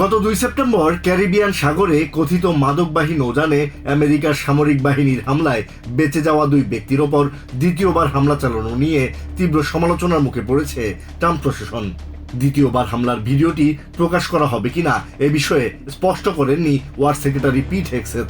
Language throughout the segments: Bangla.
গত দুই সেপ্টেম্বর ক্যারিবিয়ান সাগরে কথিত মাদকবাহী নৌযানে আমেরিকার সামরিক বাহিনীর হামলায় বেঁচে যাওয়া দুই ব্যক্তির ওপর দ্বিতীয়বার হামলা চালানো নিয়ে তীব্র সমালোচনার মুখে পড়েছে ট্রাম্প প্রশাসন। দ্বিতীয়বার হামলার ভিডিওটি প্রকাশ করা হবে কিনা এ বিষয়ে স্পষ্ট করেননি ওয়ার সেক্রেটারি পিট হেক্সেথ।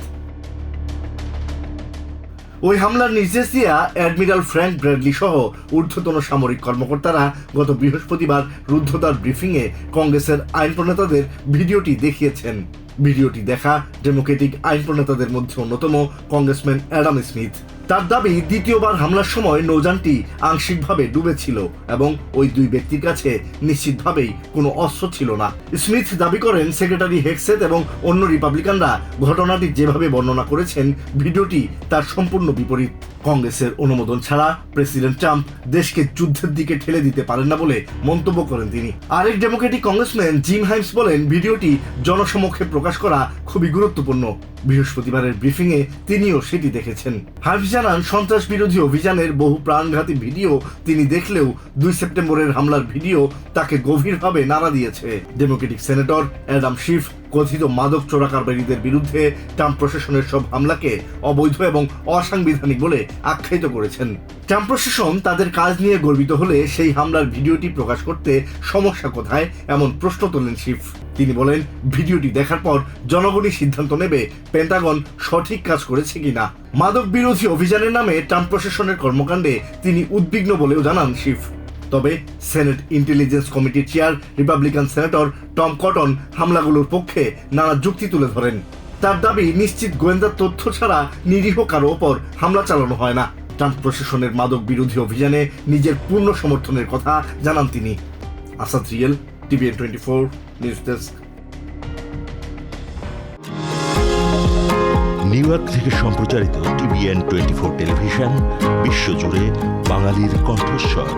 ওই হামলার নির্দেশ দিয়া অ্যাডমিরাল ফ্র্যাঙ্ক ব্র্যাডলি সহ ঊর্ধ্বতন সামরিক কর্মকর্তারা গত বৃহস্পতিবার রুদ্ধতার ব্রিফিংয়ে কংগ্রেসের আইন প্রণেতাদের ভিডিওটি দেখিয়েছেন। ভিডিওটি দেখা ডেমোক্রেটিক আইন প্রণেতাদের মধ্যে অন্যতম কংগ্রেসম্যান অ্যাডাম স্মিথ। তার দাবি দ্বিতীয়বার হামলার সময় নৌযানটি আংশিকভাবে ডুবেছিল এবং ওই দুই ব্যক্তির কাছে নিশ্চিতভাবেই কোনো অস্ত্র ছিল না। স্মিথ দাবি করেন, সেক্রেটারি হেক্সেত এবং অন্য রিপাবলিকানরা ঘটনাটি যেভাবে বর্ণনা করেছেন, ভিডিওটি তার সম্পূর্ণ বিপরীত। কংগ্রেসের অনুমোদন ছাড়া প্রেসিডেন্ট ট্রাম্প দেশকে যুদ্ধের দিকে ঠেলে দিতে পারেন না বলে মন্তব্য করেন তিনি। আরেক ডেমোক্রেটিক কংগ্রেসম্যান জিম হাইমস বলেন, ভিডিওটি জনসমক্ষে প্রকাশ করা খুবই গুরুত্বপূর্ণ। বৃহস্পতিবারের ব্রিফিংয়ে তিনিও সেটি দেখেছেন। হাফিজ জানান সন্ত্রাস বিরোধী অভিযানের বহু প্রাণঘাতী ভিডিও তিনি দেখলেও দুই সেপ্টেম্বরের হামলার ভিডিও তাকে গভীরভাবে নাড়া দিয়েছে। ডেমোক্রেটিক সেনেটর অ্যাডাম শিফ কথিত মাদক চোরাকারবারীদের বিরুদ্ধে ট্রাম্প প্রশাসনের সব হামলাকে অবৈধ এবং অসাংবিধানিক বলে আখ্যায়িত করেছেন। ট্রাম্প প্রশাসন তাদের কাজ নিয়ে গর্বিত হলে সেই হামলার ভিডিওটি প্রকাশ করতে সমস্যা কোথায় এমন প্রশ্ন তোলেন শিফ। তিনি বলেন, ভিডিওটি দেখার পর জনগণই সিদ্ধান্ত নেবে পেন্টাগন সঠিক কাজ করেছে কিনা। মাদক বিরোধী অভিযানের নামে ট্রাম্প প্রশাসনের কর্মকাণ্ডে তিনি উদ্বিগ্ন বলেও জানান শিফ। তবে সেনেট ইন্টেলিজেন্স কমিটির chair Republican senator Tom Cotton হামলাগুলোর পক্ষে নানা যুক্তি তুলে ধরেন। তার দাবি, নিশ্চিত গোয়েন্দা তথ্য ছাড়া নিরীহ কারও ওপর হামলা চালানো হয় না। ট্রাম্প প্রশাসনের মাদক বিরোধী অভিযানে নিজের পূর্ণ সমর্থনের কথা জানান তিনি। Asad real, TVN twenty four, news desk. New York থেকে সম্প্রচারিত টিভিএন টোয়েন্টি ফোর টেলিভিশন, বিশ্বজুড়ে বাঙালির কণ্ঠস্বর।